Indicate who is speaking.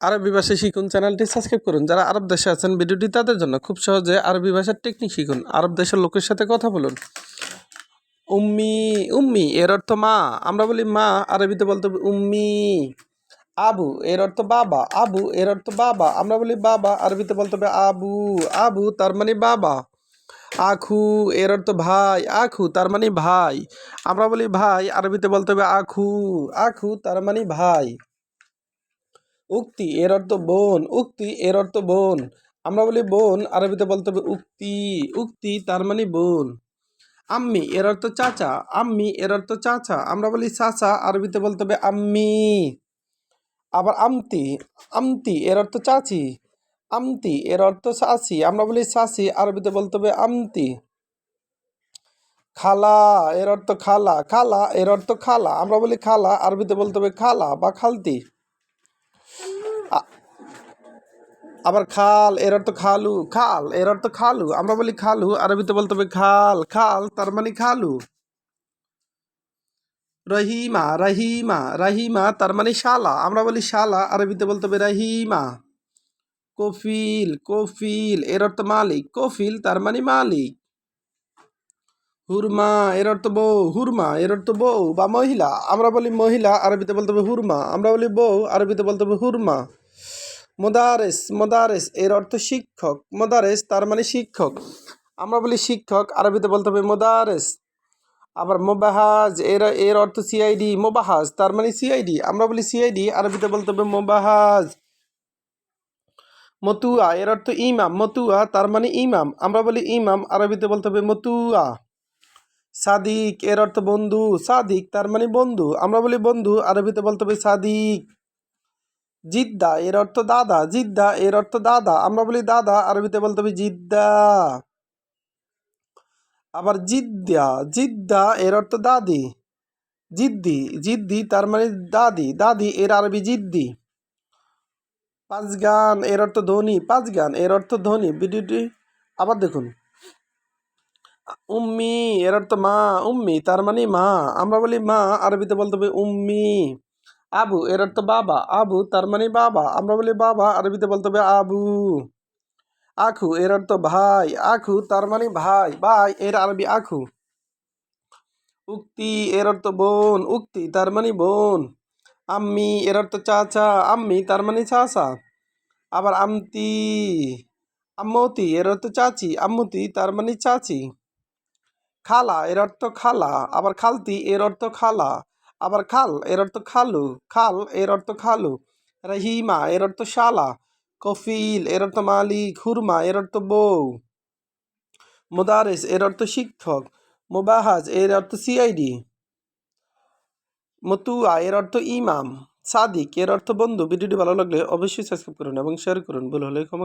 Speaker 1: আরবি ভাষা শিখুন, চ্যানেলটি সাবস্ক্রাইব করুন। যারা আরব দেশে আছেন, ভিডিওটি তাদের জন্য খুব সহজে আরবি ভাষার টেকনিক শিখুন। আরব দেশের লোকের সাথে কথা বলুন। উম্মি উম্মি, এর অর্থ মা। আমরা বলি মা, আরবিতে বলতে উম্মি। আবু, এর অর্থ বাবা। আবু, এর অর্থ বাবা। আমরা বলি বাবা, আরবিতে বলতে হবে আবু। আবু, তার মানে বাবা। আখু, এর অর্থ ভাই। আখু, তার মানে ভাই। আমরা বলি ভাই, আরবিতে বলতে হবে আখু। আখু, তার মানে ভাই। উক্তি, এর অর্থ বোন, উক্তি, এর অর্থ বোন। আমরা বলি বোন, আরবিতে বলতে হবে উক্তি উক্তি তার মানে বোন। আম্মি, এর অর্থ চাচা, আম্মি, এর অর্থ চাচা। আমরা বলি চাচা, আরবিতে বলতে হবে আম্মি। আবার আমতি আমতি, এর অর্থ চাচি। আমতি, এর অর্থ চাচি। আমরা বলি চাচি, আরবিতে বলতে হবে আমতি। খালা, এর অর্থ খালা। খালা, এর অর্থ খালা। আমরা বলি খালা, আরবিতে বলতে হবে খালা বা খালতি। আবার খাল, এর অর্থ খালু, খাল, এর অর্থ খালু। আমরা বলি খালু, আরবিতে বলতে হবে খাল খাল, তার মানে খালু। রহিমা রহিমা রহিমা, তার মানে শালা। আমরা বলি শালা, আরবিতে বলতে হবে রহিমা। কফিল কফিল, এর অর্থ মালিক। কফিল, তার মানে মালিক। হুরমা, এর অর্থ বউ, হুরমা, এর অর্থ বউ বা মহিলা। আমরা বলি মহিলা, আরবিতে বলতে হবে হুরমা। আমরা বলি বউ, আরবিতে বলতে হবে হুরমা। মোদারেস মোদারেস, এর অর্থ শিক্ষক। মোদারেস, তার মানে শিক্ষক। আমরা বলি শিক্ষক, আরবিতে বলতে হবে মোদারেস। আবার মোবাহাজ, এর এর অর্থ সিআইডি, মোবাহাজ, তার মানে সিআইডি। আমরা বলি সিআইডি, আরবিতে বলতে হবে মোবাহাজ। মতুয়া, এর অর্থ ইমাম। মতুয়া, তার মানে ইমাম। আমরা বলি ইমাম, আরবিতে বলতে হবে মতুয়া। সাদিক, এর অর্থ বন্ধু, সাদিক তার মানে বন্ধু। আমরা বলি বন্ধু, আরবিতে বলতে হবে সাদিক। জিদ্দা, এর অর্থ দাদা, জিদ্দা, এর অর্থ দাদা। আমরা বলি দাদা, আরবিতে বলতে হবে জিদ্দা। আবার জিদ্দা জিদ্দা, এর অর্থ দাদি, জিদ্দি জিদ্দি তার মানে দাদি দাদি, এর আরবি জিদ্দি। পাঁচ গান এর অর্থ ধনী পাঁচ গান এর অর্থ ধনী, ভিডিওটি আবার দেখুন। উম্মি এর অর্থ মা, উম্মি, তার মানে মা। আমরা বলি মা, আরবিতে বলতে হবে উম্মি। আবু এর অর্থ বাবা। আবু, তার মানে বাবা। আমরা বলি বাবা, আরবিতে বলতে হবে আবু। আখু এর অর্থ ভাই। আখু, তার মানে ভাই। ভাই, এর আরবি আখু। উক্তি এর অর্থ বোন। উক্তি, তার মানে বোন। আম্মি এর অর্থ চাচা। আম্মি, তার মানে চাচা। আবার আমতি আম্মতি এর অর্থ চাচি। আম্মতি, তার মানে চাচি। খালা এর অর্থ খালা আবার খালতি এর অর্থ খালা আবার খাল এর অর্থ খালু খাল এর অর্থ খালু রহিমা এর অর্থ শালা কফিল এর অর্থ মালিক হুরমা এর অর্থ বউ মোদারেস এর অর্থ শিক্ষক মোবাহাজ এর অর্থ সিআইডি মতুয়া এর অর্থ ইমাম সাদিক এর অর্থ বন্ধু ভিডিওটি ভালো লাগলে অবশ্যই সাবস্ক্রাইব করুন এবং শেয়ার করুন ভুল হলে ক্ষমা